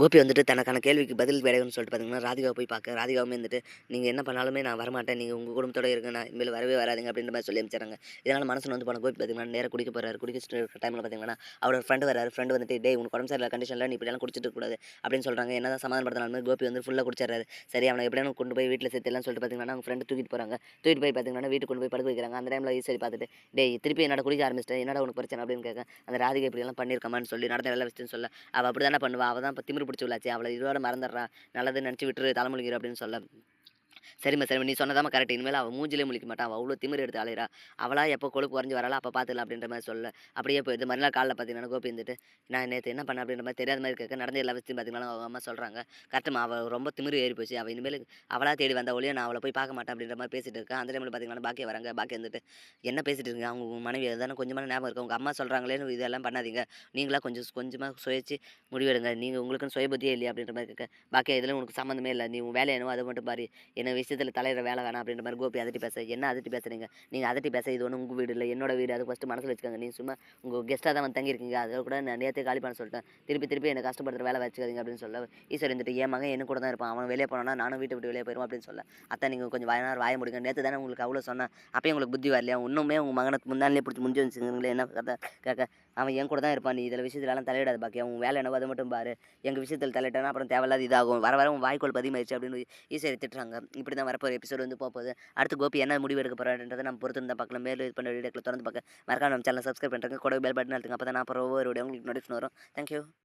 கோபி வந்துட்டு தனக்கான கேள்விக்கு பதில் கிடைக்கும்னு சொல்லிட்டு பார்த்தீங்கன்னா ராதிகாவை போய் பார்க்க ராதிகாவுமே வந்துட்டு நீங்கள் என்ன பண்ணாலுமே நான் வரமாட்டேன். நீங்கள் உங்கள் குடும்பத்தோட இருங்க. நான் இனிமேல் வரவே வராதுங்க. அப்படின்ற மாதிரி சொல்லி அமைச்சாங்க இதனால் மனசில் வந்து போன கோபி பார்த்தீங்கன்னா நேராக குடிக்க போகிறாரு குடிச்சிட்டு டைமில் பார்த்தீங்கன்னா அவரோட ஃப்ரெண்டு வராரு. ஃப்ரெண்டு வந்துட்டு டே உனக்கு உடம்பு சரியில்லை. கண்டிஷனில் நீ இப்படியெல்லாம் குடிச்சிட்டு இருக்கக்கூடாது. அப்படின்னு சொல்கிறாங்க என்ன தான் சமாதானப்படுத்தினாலுமே கோபி வந்து ஃபுல்லாக குடிச்சிடுறாரு. சரி அவனை எப்படியான கொண்டு போய் வீட்டில் சேர்த்துலாம் சொல்லிட்டு பார்த்தீங்கன்னா அவங்க ஃப்ரெண்டு தூக்கிட்டு போகிறாங்க தூக்கிட்டு போய் பார்த்தீங்கன்னா வீட்டுக்கு கொண்டு போய் படுக்க வைக்கிறாங்க. அந்த டைமில் ஈஸ்வரி பார்த்துட்டு டேய் திருப்பி என்னோட குடிக்க ஆரம்பிச்சிட்டேன். என்னடா உனக்கு பிரச்சனை? அப்படின்னு கேட்க அந்த ராதிகா இப்படியெல்லாம் பண்ணியிருக்கமான்னு சொல்லி நடந்த வேலை வச்சுன்னு சொல்ல. அவள் அப்படி தானே பண்ணுவா. அவள் தான் இப்போ திமிரு பிடிச்சி அவளை இதோட மறந்துடுறா. நல்லதுன்னு நினச்சி விட்டுரு தலைமுழுகிற அப்படின்னு சொல்ல சரிம்மா சரிம்மா. நீ சொன்னதாம கரெக்ட் இனிமேல் அவள் மூஞ்சிலே முழிக்க மாட்டான் அவள் அவ்வளோ திமிர் எடுத்து அலையிறா. அவளா எப்போ கொழுப்பு குறைஞ்சி வரலாம் அப்போ பார்த்துக்கலாம் அப்படின்ற மாதிரி சொல்ல. அப்படியே போயிடுது. மறுநாள் காலைல பார்த்தீங்கன்னா கோபி இருந்துட்டு நான் நேற்று என்ன பண்ண அப்படின்ற மாதிரி தெரியாத மாதிரி கேட்க நடந்த எல்லா விஷயத்தையும் பார்த்தீங்கன்னா அவங்க அம்மா சொல்கிறாங்க கரெக்டுமா அவள் ரொம்ப திமிர் ஏறி போச்சு. அவள் இனிமேல் அவளாக தேடி வந்த ஒளியை நான் அவளை போய் பார்க்க மாட்டேன் அப்படின்ற மாதிரி பேசிட்டு இருக்கேன் அந்த டைமில் பார்த்தீங்கன்னா பாக்கிய வராங்க. பாக்கிய வந்துட்டு என்ன பேசிட்டு இருக்கீங்க? அவங்க மனைவி தானே கொஞ்சமான ஞாபகம் இருக்கும் உங்கள் அம்மா சொல்கிறாங்களேன்னு இதெல்லாம் பண்ணாதீங்க. நீங்களாக கொஞ்சம் கொஞ்சமாக சுயச்சு முடிவெடுங்க. நீங்கள் உங்களுக்குன்னு சுய புத்தியே இல்லையா? அப்படின்ற மாதிரி கேட்க பாக்கியா இதெல்லாம் உனக்கு சம்மந்தமே இல்லை. நீ உன் வேலை என்னவோ அதை மட்டும் பாரு. என்ன விஷயம் விஷயத்தில் தலையிற வேலை வேணாம் அப்படின்ற மாதிரி கோபி அதட்டி பேச என்ன அதட்டி பேசுறீங்க? நீங்கள் அதட்டி பேச இது ஒன்று உங்கள் வீடு இல்லை. என்னோட வீடு. அது ஃபஸ்ட்டு மனசில் வச்சுக்கோங்க. நீ சும்மா உங்கள் கெஸ்ட்டாக தான் வந்து தங்கியிருக்கீங்க. அதை கூட நான் நேற்று காலி பண்ண சொல்லிட்டேன். திருப்பி திருப்பி என்னை கஷ்டப்படுற வேலை வச்சுக்காதீங்க அப்படின்னு சொல்ல ஈஸ்வர் இருந்துட்டு என் மகன் என்ன கூட தான் இருப்பான். அவன் வெளியே போனானா நானும் வீட்டை விட்டு வெளியே போயிடுவோம் அப்படின்னு சொல்ல. அத்தை நீங்கள் கொஞ்சம் வாய நேரம் வாய முடிங்க. நேற்று தானே உங்களுக்கு அவ்வளோ சொன்னேன். அப்பயும் உங்களுக்கு புத்தி வரலையா? இன்னுமே உங்கள் மகனுக்கு முன்னாலே பிடிச்சி முடிஞ்சு வச்சுக்கிறீங்களே என்ன கதை? கேட்க அவன் என் கூட தான் இருப்பான். நீ இதில் விஷயத்துலலாம் தலையிடாது பாக்கி அவன் வேலை என்னவோ அதை மட்டும் பாரு. எங்கள் விஷயத்தில் தலையிட்டானா அப்புறம் தேவையில்லாத இதாகும். வர வர உன் வாய்க்கோல் பதிமாயிடுச்சு அப்படின்னு ஈஸியாக திட்டுறாங்க. இப்படி தான் வரப்போகிற எபிசோடு வந்து போகுது. அடுத்து கோபி என்ன முடிவு எடுக்க போகிறான்றதை நம்ம பொறுத்து இருந்தால் பார்க்கலாம் மேலும் இது பண்ண வீடியோக்களை திறந்து பார்க்க மறக்காம நம்ம சேனல் சப்ஸ்கிரைப் பண்ணுறேங்க கூட பெல் பட்டன் அழுத்துங்க. அப்போ தான் நான் அப்புறம் ஒவ்வொரு வீடியோ உங்களுக்கு நோட்டிஃபிகேஷன் வரும். தேங்க்யூ